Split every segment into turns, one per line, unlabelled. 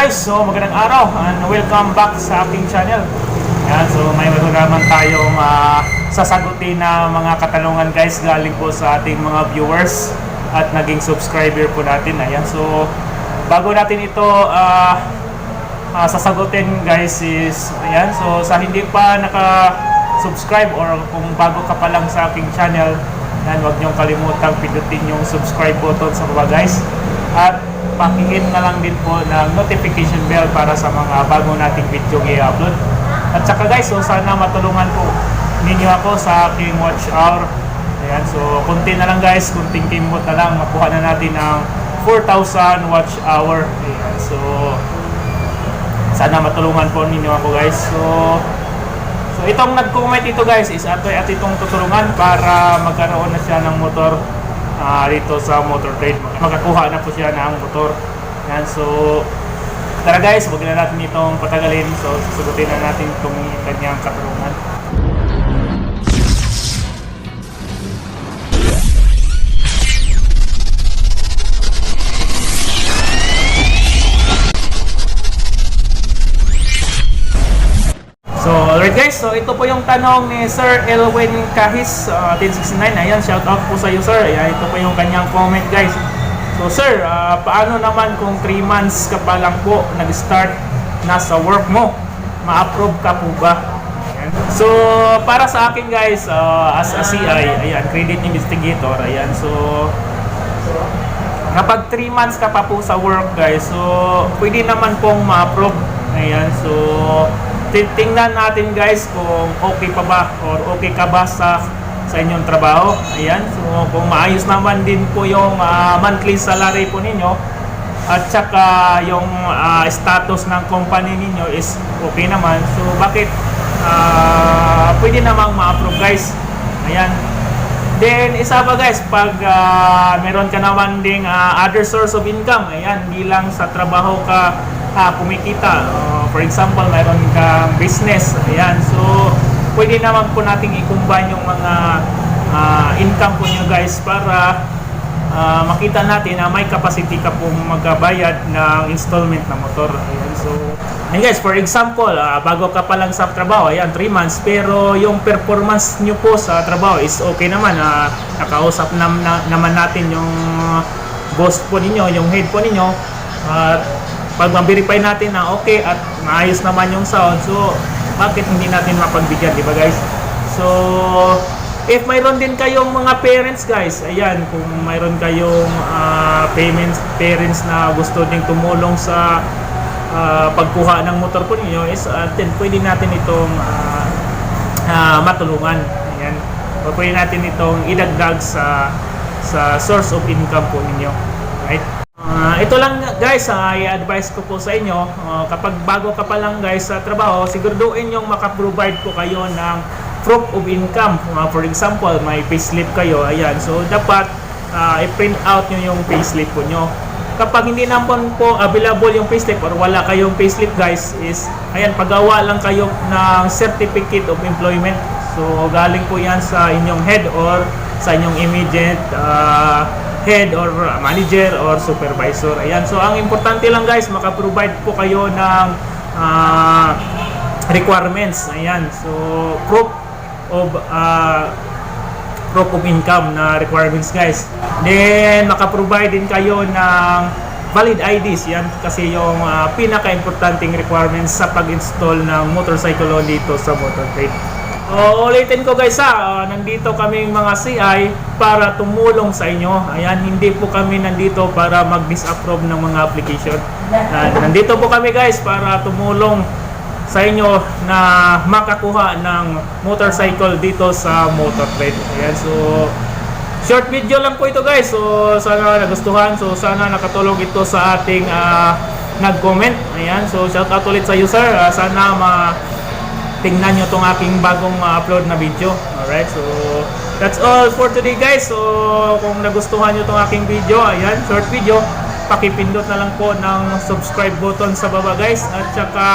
guys, so magandang araw and welcome back sa aking channel. Yan, so may naman tayong ah, sasagutin na mga katanungan guys galing po sa ating mga viewers at naging subscriber po natin. Ayan, so bago natin ito ah, ah, sasagutin guys is ayan, so sa hindi pa naka-subscribe or kung bago ka pa lang sa aking channel, yan, huwag niyong kalimutang pindutin yung subscribe button sa baba guys. At pakihit na lang din po ng notification bell para sa mga bago nating video i-upload. At saka guys, so sana matulungan po ninyo ako sa aking watch hour. Ayan, so kunti na lang guys, kunting kimot na lang, makuha na natin ang 4,000 watch hour. Ayan, so sana matulungan po ninyo ako guys. So So itong nag-comment ito guys is ato at itong tutulungan para magkaroon na siya ng motor ah, dito sa motor trade. Makakuha na po siya ng motor. Yan, so tara guys, huwag na natin itong patagalin. So susugutin na natin itong kanyang katulungan. Alright guys, so ito po yung tanong ni Sir Elwin Kahis, uh, 1069. Ayan, shout out po sa iyo sir. Ayan, ito po yung kanyang comment guys. So sir, ah, paano naman kung 3 months ka pa lang po nag-start na sa work mo? Ma-approve ka po ba? Ayan. So, para sa akin guys, ah, as a CI, ayan, credit investigator, ayan, so Kapag 3 months ka pa po sa work guys, so pwede naman pong ma-approve. Ayan, so titingnan natin guys kung okay pa ba or okay ka ba sa sa inyong trabaho. Ayan, so kung maayos naman din po yung ah, monthly salary po ninyo at saka yung ah, status ng company ninyo is okay naman. So bakit ah, pwede namang ma-approve guys. Ayan, Then, isa pa guys, pag ah, meron ka naman ding ah, other source of income, ayan, hindi lang sa trabaho ka ah, kumikita. Uh, for example, meron kang business, ayan, so pwede naman po nating i-combine yung mga ah, income po nyo guys para ah, makita natin na may capacity ka pong magkabayad ng installment na motor. Ayan, so, ayan guys, for example, ah, bago ka pa lang sa trabaho, ayan, 3 months, pero yung performance nyo po sa trabaho is okay naman. ah, nakausap nam, na, naman natin yung boss po ninyo, yung head po ninyo, at pag ma-verify natin na okay at maayos naman yung sound, so bakit hindi natin mapagbigyan, di ba guys? So, if mayroon din kayong mga parents guys, ayan, kung mayroon kayong ah, payments, parents na gusto ding tumulong sa ah, pagkuha ng motor po ninyo, is uh, pwede natin itong ah, ah, matulungan. Ayan. O pwede natin itong idagdag sa sa source of income po ninyo. Right? Ito lang guys, ah, i-advise ko po sa inyo, ah, kapag bago ka pa lang guys sa trabaho, siguraduhin yung makaprovide ko kayo ng proof of income. Ah, for example, may payslip kayo, ayan. So, dapat ah, i-print out nyo yung payslip po nyo. Kapag hindi naman po available yung payslip or wala kayong payslip guys, is, ayan, pagawa lang kayo ng certificate of employment. So, galing po yan sa inyong head or sa inyong immediate ah, head or manager or supervisor. Ayan. So, ang importante lang guys, makaprovide po kayo ng ah, requirements. Ayan. So, proof of ah, proof of income na requirements guys. Then, makaprovide din kayo ng valid IDs. Yan kasi yung ah, pinaka-importanting requirements sa pag-install ng motorcycle dito sa motor trade. O, ulitin ko guys ha, ah, nandito kaming mga CI para tumulong sa inyo. Ayan, hindi po kami nandito para mag-disapprove ng mga application. Ah, nandito po kami guys para tumulong sa inyo na makakuha ng motorcycle dito sa motor trade. Ayan, so short video lang po ito guys. So sana nagustuhan. So sana nakatulong ito sa ating ah, nag-comment. Ayan, so shout out ulit sa iyo sir. Ah, sana ma tingnan nyo tong aking bagong ah, upload na video. Alright, so that's all for today guys. So kung nagustuhan nyo tong aking video, ayan, short video, pakipindot na lang po ng subscribe button sa baba guys. At saka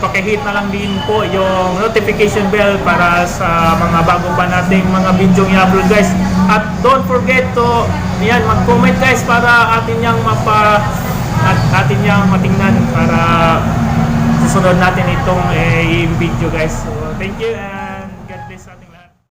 pakihit na lang din po yung notification bell para sa mga bago pa nating mga video i-upload guys. At don't forget to ayan, mag-comment guys para atin yang mapa at atin yang matingnan para susunod natin itong eh, video guys. So, thank you and